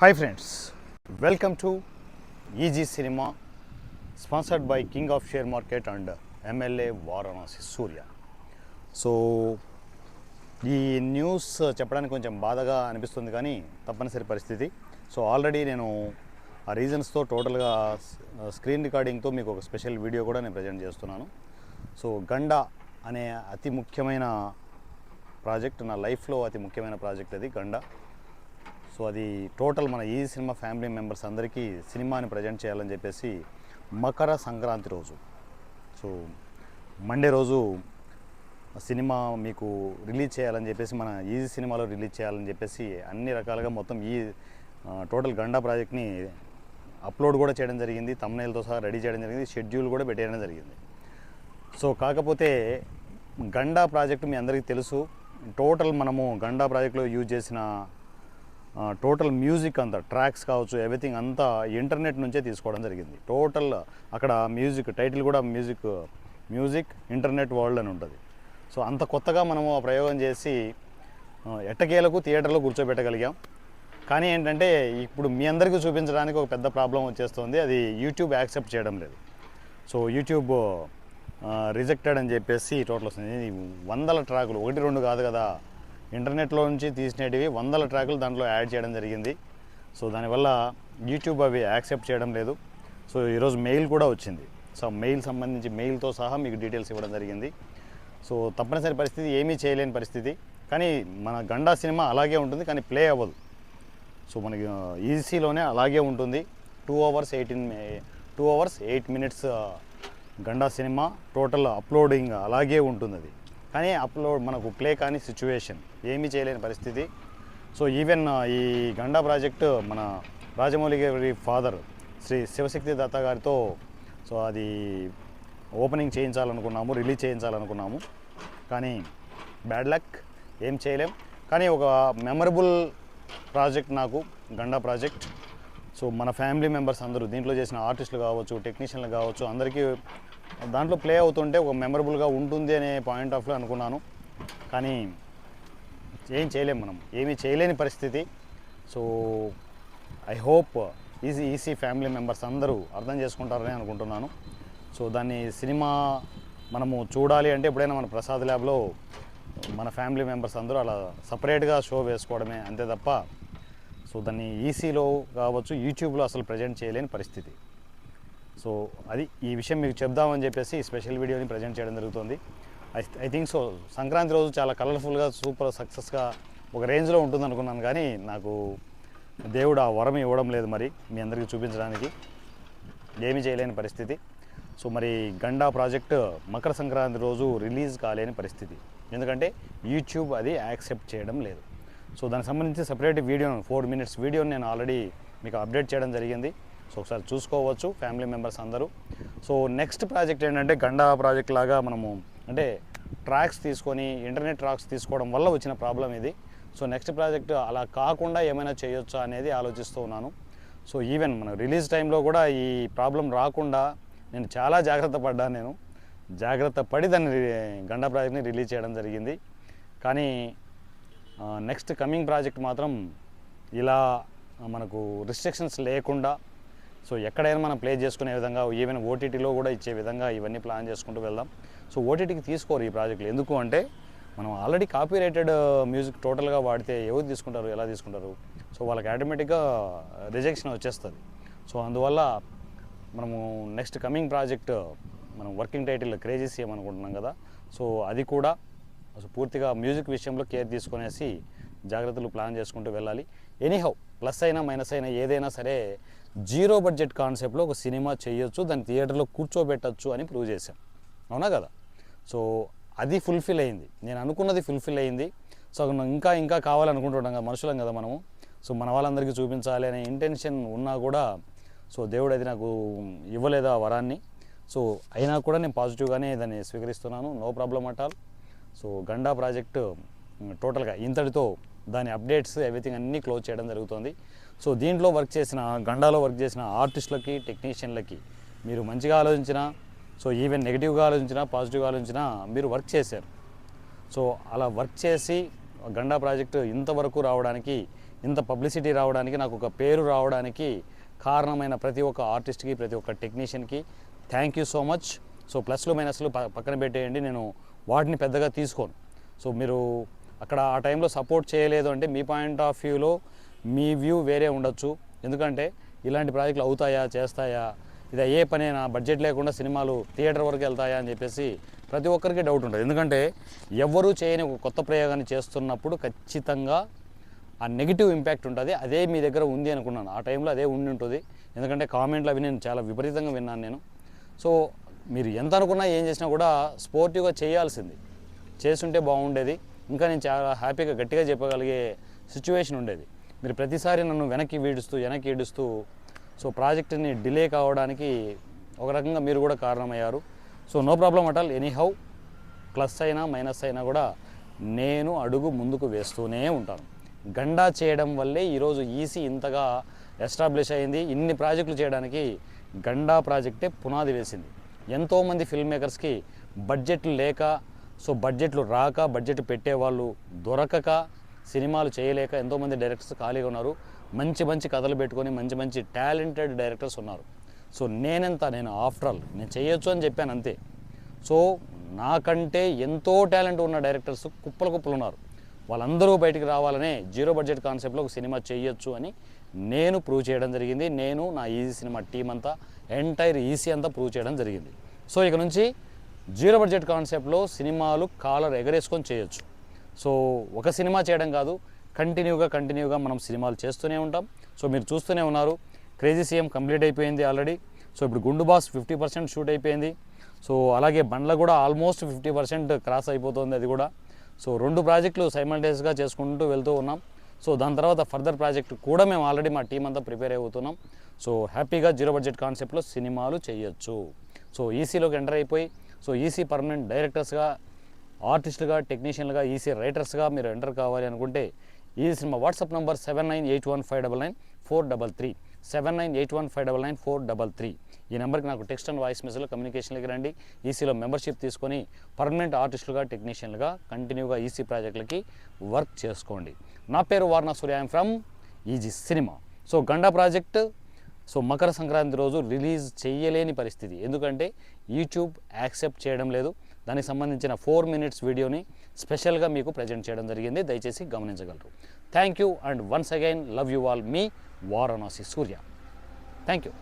Hi friends welcome to easy cinema sponsored by king of share market and MLA Varanasi Surya so ఈ news చెప్పడానికి కొంచెం బాధగా అనిపిస్తుంది కానీ తప్పనిసరి పరిస్థితి. సో ఆల్రెడీ నేను ఆ రీజన్స్తో టోటల్గా స్క్రీన్ రికార్డింగ్తో మీకు ఒక స్పెషల్ వీడియో కూడా నేను ప్రజెంట్ చేస్తున్నాను. సో గండ అనే అతి ముఖ్యమైన ప్రాజెక్ట్ నా లైఫ్లో అతి ముఖ్యమైన ప్రాజెక్ట్ అది గండా సో అది టోటల్ మన ఈ సినిమా ఫ్యామిలీ మెంబర్స్ అందరికీ సినిమాని ప్రజెంట్ చేయాలని చెప్పేసి మకర సంక్రాంతి రోజు. సో మండే రోజు సినిమా మీకు రిలీజ్ చేయాలని చెప్పేసి మన ఈజీ సినిమాలో రిలీజ్ చేయాలని చెప్పేసి అన్ని రకాలుగా మొత్తం ఈ టోటల్ గండా ప్రాజెక్ట్ని అప్లోడ్ కూడా చేయడం జరిగింది. తమ్నైల్తో సహా రెడీ చేయడం జరిగింది. షెడ్యూల్ కూడా పెట్టేయడం జరిగింది. సో కాకపోతే గండా ప్రాజెక్టు మీ అందరికీ తెలుసు. టోటల్ మనము గండా ప్రాజెక్టులో యూజ్ చేసిన టోటల్ మ్యూజిక్ అంతా ట్రాక్స్ కావచ్చు ఎవ్రీథింగ్ అంతా ఇంటర్నెట్ నుంచే తీసుకోవడం జరిగింది. టోటల్ అక్కడ మ్యూజిక్ టైటిల్ కూడా మ్యూజిక్ మ్యూజిక్ ఇంటర్నెట్ వరల్డ్ అని ఉంటుంది. సో అంత కొత్తగా మనము ఆ ప్రయోగం చేసి ఎట్టకేలకు థియేటర్లో కూర్చోబెట్టగలిగాం. కానీ ఏంటంటే ఇప్పుడు మీ అందరికీ చూపించడానికి ఒక పెద్ద ప్రాబ్లం వచ్చేస్తుంది. అది యూట్యూబ్ యాక్సెప్ట్ చేయడం లేదు. సో యూట్యూబ్ రిజెక్టెడ్ అని చెప్పేసి టోటల్ వస్తుంది. వందల ట్రాకులు ఒకటి రెండు కాదు కదా. ఇంటర్నెట్లో నుంచి తీసినవి వందల ట్రాకులు దాంట్లో యాడ్ చేయడం జరిగింది. సో దానివల్ల యూట్యూబ్ అవి యాక్సెప్ట్ చేయడం లేదు. సో ఈరోజు మెయిల్ కూడా వచ్చింది. సో మెయిల్ సంబంధించి మెయిల్తో సహా మీకు డీటెయిల్స్ ఇవ్వడం జరిగింది. సో తప్పనిసరి పరిస్థితి ఏమీ చేయలేని పరిస్థితి. కానీ మన గండా సినిమా అలాగే ఉంటుంది కానీ ప్లే అవ్వదు. సో మనకి ఈజీలోనే అలాగే ఉంటుంది. Two hours eighteen two hours eight minutes Ganda cinema total uploading అలాగే ఉంటుంది అది కానీ అప్లోడ్ మనకు ప్లే కానీ సిచ్యువేషన్. ఏమీ చేయలేని పరిస్థితి. సో ఈవెన్ ఈ గండా ప్రాజెక్ట్ మన రాజమౌళి గారి ఫాదర్ శ్రీ శివశక్తి దత్త గారితో సో అది ఓపెనింగ్ చేయించాలనుకున్నాము రిలీజ్ చేయించాలనుకున్నాము. కానీ బ్యాడ్ లక్ ఏం చేయలేం. కానీ ఒక మెమరబుల్ ప్రాజెక్ట్ నాకు గండా ప్రాజెక్ట్. సో మన ఫ్యామిలీ మెంబర్స్ అందరూ దీంట్లో చేసిన ఆర్టిస్టులు కావచ్చు టెక్నీషియన్లు కావచ్చు అందరికీ దాంట్లో ప్లే అవుతుంటే ఒక మెమరబుల్గా ఉంటుంది అనే పాయింట్ ఆఫ్లో అనుకున్నాను. కానీ ఏం చేయలేం మనం. ఏమీ చేయలేని పరిస్థితి. So I hope easy EC family members అందరూ అర్థం చేసుకుంటారని అనుకుంటున్నాను. సో దాన్ని సినిమా మనము చూడాలి అంటే ఎప్పుడైనా మన ప్రసాద్ ల్యాబ్లో మన ఫ్యామిలీ మెంబర్స్ అందరూ అలా సపరేట్గా షో వేసుకోవడమే అంతే తప్ప సో దాన్ని ఈసీలో కావచ్చు యూట్యూబ్లో అసలు ప్రజెంట్ చేయలేని పరిస్థితి. సో అది ఈ విషయం మీకు చెప్దామని చెప్పేసి స్పెషల్ వీడియోని ప్రజెంట్ చేయడం జరుగుతుంది. ఐ థింక్ సో సంక్రాంతి రోజు చాలా కలర్ఫుల్గా సూపర్ సక్సెస్గా ఒక రేంజ్లో ఉంటుంది అనుకున్నాను కానీ నాకు దేవుడు ఆ వరం ఇవ్వడం లేదు మరి మీ అందరికీ చూపించడానికి. ఏమీ చేయలేని పరిస్థితి. సో మరి గండా ప్రాజెక్ట్ మకర సంక్రాంతి రోజు రిలీజ్ కాలేని పరిస్థితి. ఎందుకంటే యూట్యూబ్ అది యాక్సెప్ట్ చేయడం లేదు. సో దానికి సంబంధించి సపరేట్ వీడియో ఫోర్ మినిట్స్ వీడియోని నేను ఆల్రెడీ మీకు అప్డేట్ చేయడం జరిగింది. సో ఒకసారి చూసుకోవచ్చు ఫ్యామిలీ మెంబర్స్ అందరూ. సో నెక్స్ట్ ప్రాజెక్ట్ ఏంటంటే గండా ప్రాజెక్ట్ లాగా మనము అంటే ట్రాక్స్ తీసుకొని ఇంటర్నెట్ ట్రాక్స్ తీసుకోవడం వల్ల వచ్చిన ప్రాబ్లం ఇది. సో నెక్స్ట్ ప్రాజెక్ట్ అలా కాకుండా ఏమైనా చేయొచ్చా అనేది ఆలోచిస్తూ ఉన్నాను. సో ఈవెన్ మన రిలీజ్ టైంలో కూడా ఈ ప్రాబ్లం రాకుండా నేను చాలా జాగ్రత్త పడ్డాను నేను. జాగ్రత్త పడి దాన్ని గండా ప్రాజెక్ట్ని రిలీజ్ చేయడం జరిగింది. కానీ నెక్స్ట్ కమింగ్ ప్రాజెక్ట్ మాత్రం ఇలా మనకు రిస్ట్రిక్షన్స్ లేకుండా సో ఎక్కడైనా మనం ప్లే చేసుకునే విధంగా ఈవెన్ ఓటీటీలో కూడా ఇచ్చే విధంగా ఇవన్నీ ప్లాన్ చేసుకుంటూ వెళ్దాం. సో ఓటీటీకి తీసుకోరు ఈ ప్రాజెక్టులు. ఎందుకు అంటే మనం ఆల్రెడీ కాపీరైటెడ్ మ్యూజిక్ టోటల్గా వాడితే ఎవరు తీసుకుంటారు ఎలా తీసుకుంటారు? సో వాళ్ళకి ఆటోమేటిక్గా రిజెక్షన్ వచ్చేస్తుంది. సో అందువల్ల మనము నెక్స్ట్ కమింగ్ ప్రాజెక్ట్ మనం వర్కింగ్ టైటిల్ క్రేజీ సీఎం అనుకుంటున్నాం కదా. సో అది కూడా అసలు పూర్తిగా మ్యూజిక్ విషయంలో కేర్ తీసుకునేసి జాగ్రత్తలు ప్లాన్ చేసుకుంటూ వెళ్ళాలి. ఎనీహౌ ప్లస్ అయినా మైనస్ అయినా ఏదైనా సరే జీరో బడ్జెట్ కాన్సెప్ట్లో ఒక సినిమా చేయొచ్చు దాన్ని థియేటర్లో కూర్చోబెట్టచ్చు అని ప్రూవ్ చేశాం. అవునా కదా? సో అది ఫుల్ఫిల్ అయింది. నేను అనుకున్నది ఫుల్ఫిల్ అయింది. సో ఇంకా ఇంకా కావాలనుకుంటుంటాం కదా మనుషులం కదా మనము. సో మన వాళ్ళందరికీ చూపించాలి అనే ఇంటెన్షన్ ఉన్నా కూడా సో దేవుడు అది నాకు ఇవ్వలేదు ఆ వరాన్ని? సో అయినా కూడా నేను పాజిటివ్గానే దాన్ని స్వీకరిస్తున్నాను. No problem at all. So Ganda project టోటల్గా ఇంతటితో దాని అప్డేట్స్ ఎవ్రీథింగ్ అన్నీ క్లోజ్ చేయడం జరుగుతుంది. సో దీంట్లో వర్క్ చేసిన గండాలో వర్క్ చేసిన ఆర్టిస్టులకి టెక్నీషియన్లకి మీరు మంచిగా ఆలోచించినా సో ఈవెన్ నెగిటివ్గా ఆలోచించినా పాజిటివ్గా ఆలోచించినా మీరు వర్క్ చేశారు. సో అలా వర్క్ చేసి గండా ప్రాజెక్టు ఇంతవరకు రావడానికి ఇంత పబ్లిసిటీ రావడానికి నాకు ఒక పేరు రావడానికి కారణమైన ప్రతి ఒక్క ఆర్టిస్ట్కి ప్రతి ఒక్క టెక్నీషియన్కి thank you so much so ప్లస్లు మైనస్లు పక్కన పెట్టేయండి. నేను వాటిని పెద్దగా తీసుకోను. సో మీరు అక్కడ ఆ టైంలో సపోర్ట్ చేయలేదు అంటే మీ పాయింట్ ఆఫ్ వ్యూలో మీ వ్యూ వేరే ఉండొచ్చు. ఎందుకంటే ఇలాంటి ప్రాజెక్టులు అవుతాయా చేస్తాయా ఇది అయ్యే పనేనా బడ్జెట్ లేకుండా సినిమాలు థియేటర్ వరకు వెళ్తాయా అని చెప్పేసి ప్రతి ఒక్కరికి డౌట్ ఉంటుంది. ఎందుకంటే ఎవ్వరూ చేయని ఒక కొత్త ప్రయోగాన్ని చేస్తున్నప్పుడు ఖచ్చితంగా ఆ నెగిటివ్ ఇంపాక్ట్ ఉంటుంది. అదే మీ దగ్గర ఉంది అనుకున్నాను. ఆ టైంలో అదే ఉండి ఉంటుంది. ఎందుకంటే కామెంట్లు అవి నేను చాలా విపరీతంగా విన్నాను నేను. సో మీరు ఎంత అనుకున్నా ఏం చేసినా కూడా స్పోర్టివ్గా చేయాల్సింది. చేస్తుంటే బాగుండేది. ఇంకా నేను చాలా హ్యాపీగా గట్టిగా చెప్పగలిగే సిచ్యువేషన్ ఉండేది. మీరు ప్రతిసారి నన్ను వెనక్కి వీడుస్తూ వెనక్కి ఈడుస్తూ సో ప్రాజెక్ట్ని డిలే కావడానికి ఒక రకంగా మీరు కూడా కారణమయ్యారు. So no problem at all anyhow plus అయినా మైనస్ అయినా కూడా నేను అడుగు ముందుకు వేస్తూనే ఉంటాను. గండా చేయడం వల్లే ఈరోజు ఈసీ ఇంతగా ఎస్టాబ్లిష్ అయింది. ఇన్ని ప్రాజెక్టులు చేయడానికి గండా ప్రాజెక్టే పునాది వేసింది. ఎంతోమంది ఫిల్మ్ మేకర్స్కి బడ్జెట్లు లేక సో బడ్జెట్లు రాక బడ్జెట్ పెట్టేవాళ్ళు దొరకక సినిమాలు చేయలేక ఎంతోమంది డైరెక్టర్స్ ఖాళీగా ఉన్నారు. మంచి మంచి కథలు పెట్టుకొని మంచి మంచి టాలెంటెడ్ డైరెక్టర్స్ ఉన్నారు. సో నేనెంత నేను ఆఫ్టర్ ఆల్ నేను చేయొచ్చు అని చెప్పాను అంతే. సో నాకంటే ఎంతో టాలెంట్ ఉన్న డైరెక్టర్స్ కుప్పలు కుప్పలు ఉన్నారు. వాళ్ళందరూ బయటికి రావాలనే జీరో బడ్జెట్ కాన్సెప్ట్లో ఒక సినిమా చేయొచ్చు అని నేను ప్రూవ్ చేయడం జరిగింది. నేను నా ఈజీ సినిమా టీం అంతా ఎంటైర్ ఈసీ అంతా ప్రూవ్ చేయడం జరిగింది. సో ఇక నుంచి జీరో బడ్జెట్ కాన్సెప్ట్లో సినిమాలు కాలర్ ఎగరేసుకొని చేయొచ్చు. సో ఒక సినిమా చేయడం కాదు కంటిన్యూగా కంటిన్యూగా మనం సినిమాలు చేస్తూనే ఉంటాం. సో మీరు చూస్తూనే ఉన్నారు. క్రేజీ సీఎం కంప్లీట్ అయిపోయింది ఆల్రెడీ. సో ఇప్పుడు Gundu boss fifty percent shoot అయిపోయింది. సో అలాగే బండ్ల కూడా ఆల్మోస్ట్ ఫిఫ్టీ పర్సెంట్ క్రాస్ అయిపోతుంది అది కూడా. సో రెండు ప్రాజెక్టులు సైమల్టేస్గా చేసుకుంటూ వెళ్తూ ఉన్నాం. సో దాని తర్వాత ఫర్దర్ ప్రాజెక్ట్ కూడా మేము ఆల్రెడీ మా టీం అంతా ప్రిపేర్ అవుతున్నాం సో హ్యాపీగా జీరో బడ్జెట్ కాన్సెప్ట్లో సినిమాలు చేయొచ్చు. సో ఈసీలోకి ఎంటర్ అయిపోయి సో ఈసీ పర్మనెంట్ డైరెక్టర్స్గా ఆర్టిస్టులుగా టెక్నీషియన్లుగా ఈసీ రైటర్స్గా మీరు ఎంటర్ కావాలి అనుకుంటే ఈ cinema WhatsApp number seven nine eight one five double nine four double three seven nine eight one five double nine four double three ఈ నెంబర్కి నాకు టెక్స్ట్ అండ్ వాయిస్ మెసేజ్లో కమ్యూనికేషన్కి రండి. ఈసీలో మెంబర్షిప్ తీసుకొని పర్మనెంట్ ఆర్టిస్టులుగా టెక్నీషియన్లుగా కంటిన్యూగా ఈసీ ప్రాజెక్టులకి వర్క్ చేసుకోండి. నా పేరు వార్నా Surya I'm from easy cinema so Ganda project so Makara Sankranti రోజు రిలీజ్ చేయలేని పరిస్థితి. ఎందుకంటే యూట్యూబ్ యాక్సెప్ట్ చేయడం లేదు. దానికి సంబంధించిన ఫోర్ మినిట్స్ వీడియోని స్పెషల్గా మీకు ప్రజెంట్ చేయడం జరిగింది. దయచేసి గమనించగలరు. Thank you and once again love you all me Varanasi Surya. Thank you.